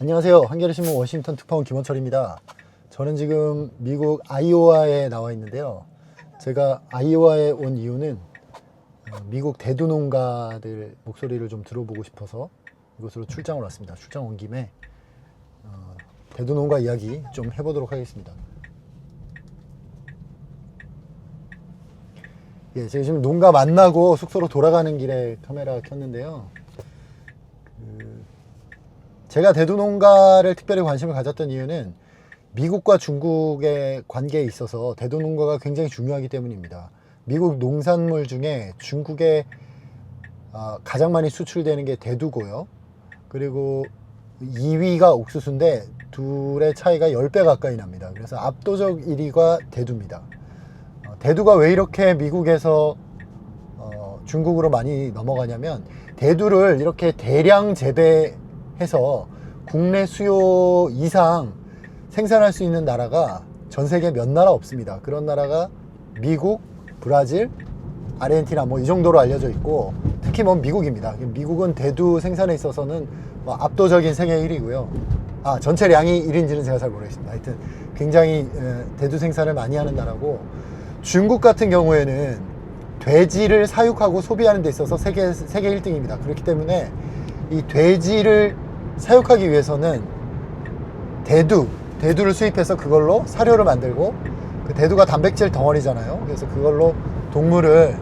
안녕하세요. 한겨레신문 워싱턴 특파원 김원철입니다. 저는 지금 미국 아이오와에 나와 있는데요. 제가 아이오와에 온 이유는 어, 미국 대두 농가들 목소리를 좀 들어보고 싶어서 이곳으로 출장을 왔습니다. 출장 온 김에 어, 대두 농가 이야기 좀 해보도록 하겠습니다. 예, 제가 지금 농가 만나고 숙소로 돌아가는 길에 카메라 켰는데요. 그 제가 대두 농가를 특별히 관심을 가졌던 이유는 미국과 중국의 관계에 있어서 대두 농가가 굉장히 중요하기 때문입니다. 미국 농산물 중에 중국에 어, 가장 많이 수출되는 게 대두고요. 그리고 2위가 옥수수인데 둘의 차이가 10배 가까이 납니다. 그래서 압도적 1위가 대두입니다. 어, 대두가 왜 이렇게 미국에서 어, 중국으로 많이 넘어가냐면 대두를 이렇게 대량 재배 해서 국내 수요 이상 생산할 수 있는 나라가 전 세계 몇 나라 없습니다. 그런 나라가 미국, 브라질, 아르헨티나 뭐 이 정도로 알려져 있고 특히 뭐 미국입니다. 미국은 대두 생산에 있어서는 뭐 압도적인 세계 1위고요. 아 전체량이 1인지는 제가 잘 모르겠습니다. 하여튼 굉장히 에, 대두 생산을 많이 하는 나라고 중국 같은 경우에는 돼지를 사육하고 소비하는 데 있어서 세계 세계 1등입니다. 그렇기 때문에 이 돼지를 사육하기 위해서는 대두 대두를 수입해서 그걸로 사료를 만들고 그 대두가 단백질 덩어리잖아요. 그래서 그걸로 동물을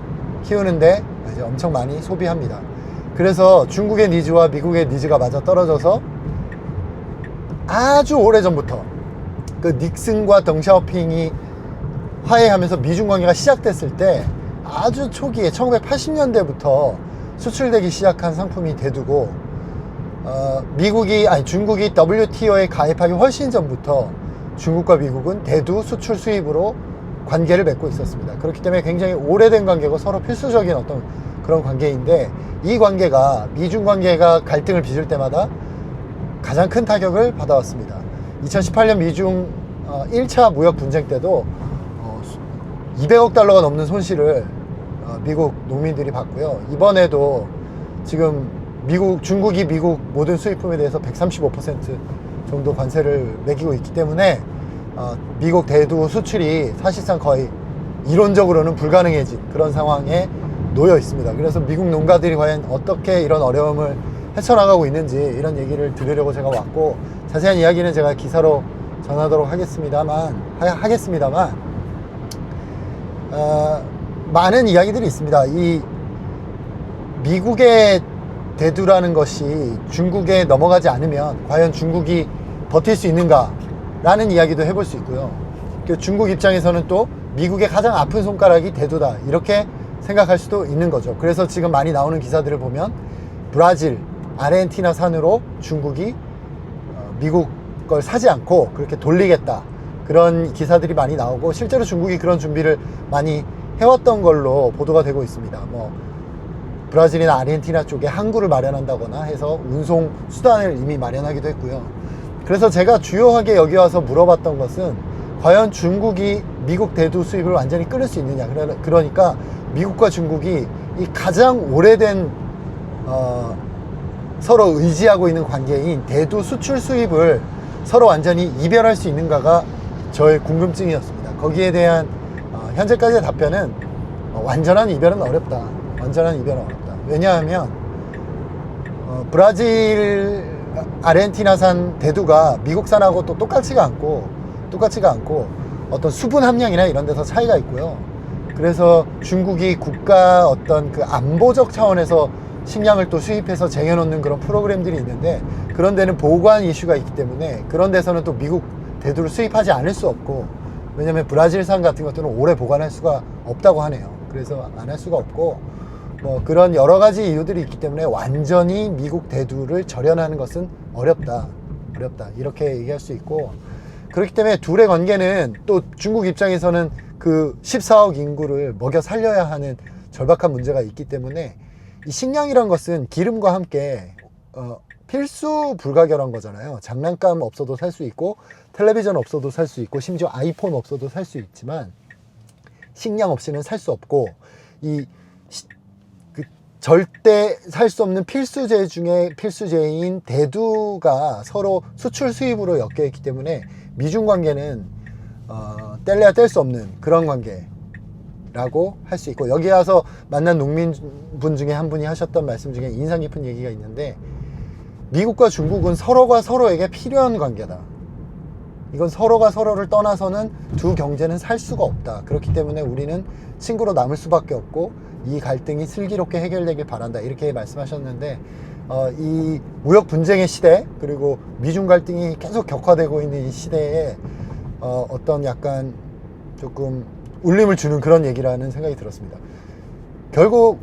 키우는데 이제 엄청 많이 소비합니다. 그래서 중국의 니즈와 미국의 니즈가 맞아 떨어져서 아주 오래 전부터 그 닉슨과 덩샤오핑이 화해하면서 미중 관계가 시작됐을 때 아주 초기에 1980년대부터 수출되기 시작한 상품이 대두고 어, 미국이 아니 중국이 WTO에 가입하기 훨씬 전부터 중국과 미국은 대두 수출 수입으로 관계를 맺고 있었습니다. 그렇기 때문에 굉장히 오래된 관계고 서로 필수적인 어떤 그런 관계인데 이 관계가 미중 관계가 갈등을 빚을 때마다 가장 큰 타격을 받아왔습니다. 2018년 미중 어, 1차 무역 분쟁 때도 어, 200억 달러가 넘는 손실을 어, 미국 농민들이 봤고요. 이번에도 지금 미국 중국이 미국 모든 수입품에 대해서 135% 정도 관세를 매기고 있기 때문에 어, 미국 대두 수출이 사실상 거의 이론적으로는 불가능해진 그런 상황에 놓여 있습니다. 그래서 미국 농가들이 과연 어떻게 이런 어려움을 헤쳐나가고 있는지 이런 얘기를 들으려고 제가 왔고 자세한 이야기는 제가 기사로 전하도록 하겠습니다만 하, 하겠습니다만 어, 많은 이야기들이 있습니다. 이 미국의 대두라는 것이 중국에 넘어가지 않으면 과연 중국이 버틸 수 있는가라는 이야기도 해볼 수 있고요. 그 중국 입장에서는 또 미국의 가장 아픈 손가락이 대두다 이렇게 생각할 수도 있는 거죠. 그래서 지금 많이 나오는 기사들을 보면 브라질, 아르헨티나 산으로 중국이 어, 미국 걸 사지 않고 그렇게 돌리겠다 그런 기사들이 많이 나오고 실제로 중국이 그런 준비를 많이 해왔던 걸로 보도가 되고 있습니다. 뭐 브라질이나 아르헨티나 쪽에 항구를 마련한다거나 해서 운송 수단을 이미 마련하기도 했고요. 그래서 제가 주요하게 여기 와서 물어봤던 것은 과연 중국이 미국 대두 수입을 완전히 끊을 수 있느냐. 그러- 그러니까 미국과 중국이 이 가장 오래된 어, 서로 의지하고 있는 관계인 대두 수출 수입을 서로 완전히 이별할 수 있는가가 저의 궁금증이었습니다. 거기에 대한 어, 현재까지의 답변은 어, 완전한 이별은 어렵다. 완전한 이별은 어렵다. 왜냐하면 어, 브라질, 아르헨티나산 대두가 미국산하고 또 똑같지가 않고 똑같지가 않고 어떤 수분 함량이나 이런 데서 차이가 있고요. 그래서 중국이 국가 어떤 그 안보적 차원에서 식량을 또 수입해서 쟁여놓는 그런 프로그램들이 있는데 그런 데는 보관 이슈가 있기 때문에 그런 데서는 또 미국 대두를 수입하지 않을 수 없고 왜냐면 브라질산 같은 것들은 오래 보관할 수가 없다고 하네요. 그래서 안 할 수가 없고 뭐 그런 여러 가지 이유들이 있기 때문에 완전히 미국 대두를 절연하는 것은 어렵다. 어렵다. 이렇게 얘기할 수 있고 그렇기 때문에 둘의 관계는 또 중국 입장에서는 그 14억 인구를 먹여 살려야 하는 절박한 문제가 있기 때문에 이 식량이란 것은 기름과 함께 어, 필수 불가결한 거잖아요. 장난감 없어도 살 수 있고 텔레비전 없어도 살 수 있고 심지어 아이폰 없어도 살 수 있지만 식량 없이는 살 수 없고 이 절대 살 수 없는 필수제 중에 필수제인 대두가 서로 수출 수입으로 엮여 있기 때문에 미중 관계는 어, 뗄래야 뗄 수 없는 그런 관계라고 할 수 있고 여기 와서 만난 농민분 중에 한 분이 하셨던 말씀 중에 인상 깊은 얘기가 있는데 미국과 중국은 서로가 서로에게 필요한 관계다. 이건 서로가 서로를 떠나서는 두 경제는 살 수가 없다. 그렇기 때문에 우리는 친구로 남을 수밖에 없고 이 갈등이 슬기롭게 해결되길 바란다. 이렇게 말씀하셨는데 어, 이 무역 분쟁의 시대 그리고 미중 갈등이 계속 격화되고 있는 이 시대에 어, 어떤 약간 조금 울림을 주는 그런 얘기라는 생각이 들었습니다. 결국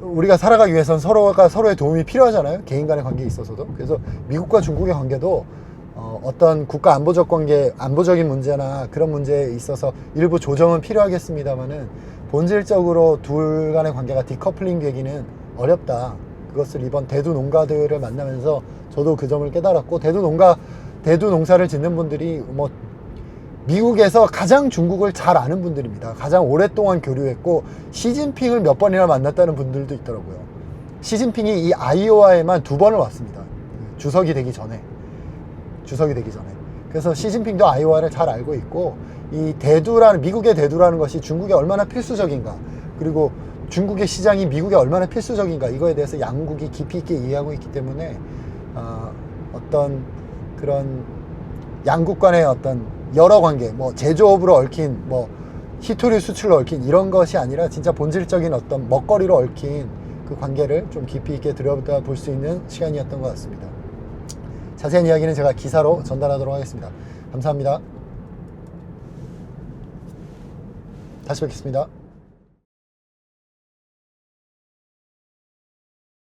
우리가 살아가기 위해서는 서로가 서로의 도움이 필요하잖아요. 개인 간의 관계에 있어서도. 그래서 미국과 중국의 관계도 어, 어떤 국가 안보적 관계, 안보적인 문제나 그런 문제에 있어서 일부 조정은 필요하겠습니다만은 본질적으로 둘 간의 관계가 디커플링 되기는 어렵다. 그것을 이번 대두 농가들을 만나면서 저도 그 점을 깨달았고 대두 농가, 대두 농사를 짓는 분들이 뭐 미국에서 가장 중국을 잘 아는 분들입니다. 가장 오랫동안 교류했고 시진핑을 몇 번이나 만났다는 분들도 있더라고요. 시진핑이 이 아이오와에만 두 번을 왔습니다. 주석이 되기 전에. 주석이 되기 전에. 그래서 시진핑도 아이오와를 잘 알고 있고 이 대두라는 미국의 대두라는 것이 중국에 얼마나 필수적인가 그리고 중국의 시장이 미국에 얼마나 필수적인가 이거에 대해서 양국이 깊이 있게 이해하고 있기 때문에 어, 어떤 그런 양국 간의 어떤 여러 관계, 뭐 제조업으로 얽힌 뭐 히토류 수출로 얽힌 이런 것이 아니라 진짜 본질적인 어떤 먹거리로 얽힌 그 관계를 좀 깊이 있게 들여다 볼 수 있는 시간이었던 것 같습니다. 자세한 이야기는 제가 기사로 전달하도록 하겠습니다. 감사합니다. 다시 뵙겠습니다.